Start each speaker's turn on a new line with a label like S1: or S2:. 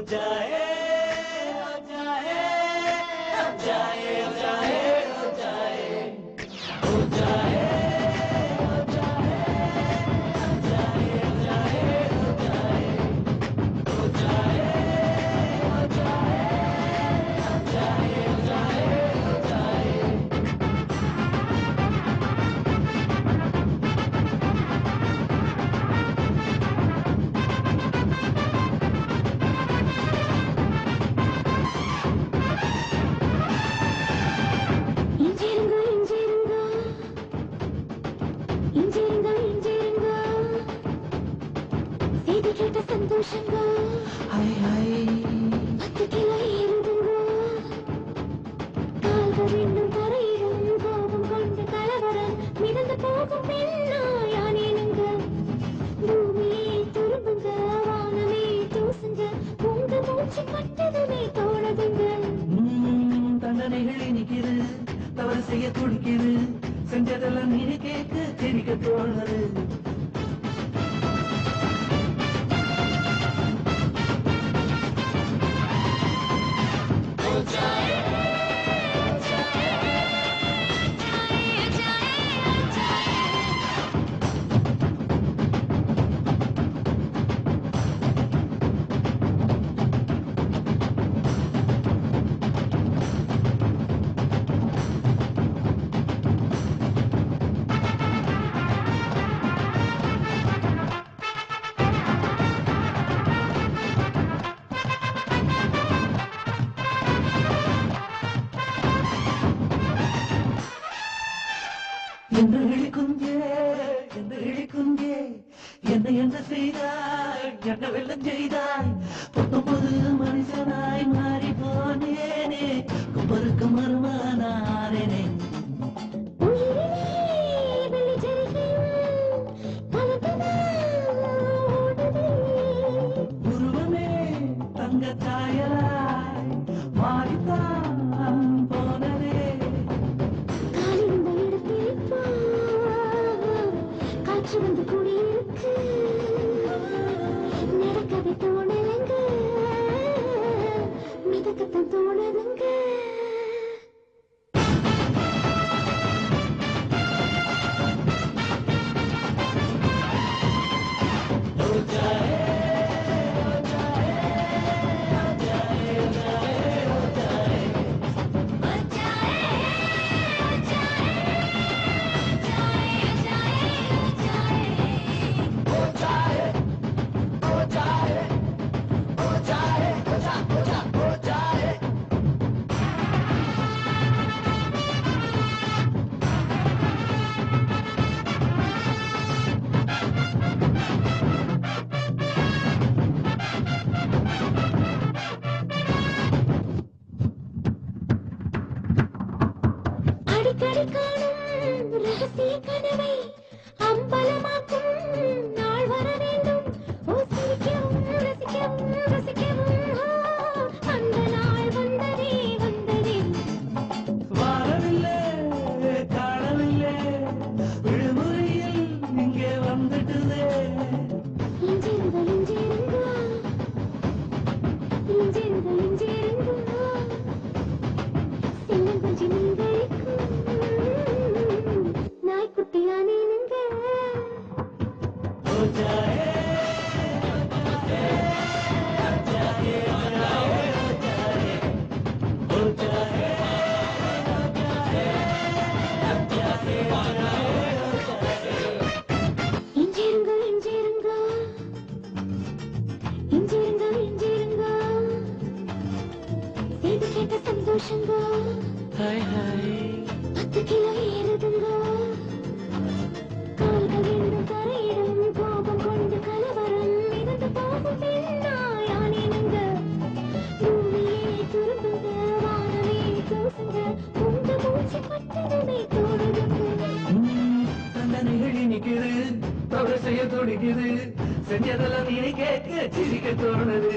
S1: जाए ஆசைய துடிக்குது. செஞ்சதெல்லாம் நினை கேட்டு தெரிவிக்க தோணுது. என்று இழிக்குந்தே என்று இழிக்குந்தே என்ன என்ன செய்தாய் என்ன வெள்ளம் செய்தாய். பத்தொன்பது மனுஷனாய் மாறி போனேனே கும்பருக்கு மருமானாரேனே உருவமே
S2: தங்கத்தாயா 是你的歌。கருக்காணும் ரகசிய கனவை அம்பலமாக்கும் நாள் வர வேண்டும். சந்தோஷங்க
S1: ஹாய் ஹாய்
S2: பத்து கிலோ ஏறுதுங்க நிகழி
S1: நிக்குது தவறு செய்ய துடிக்குது. செஞ்சதெல்லாம் நீ கேட்க சிரிக்க தோணுது.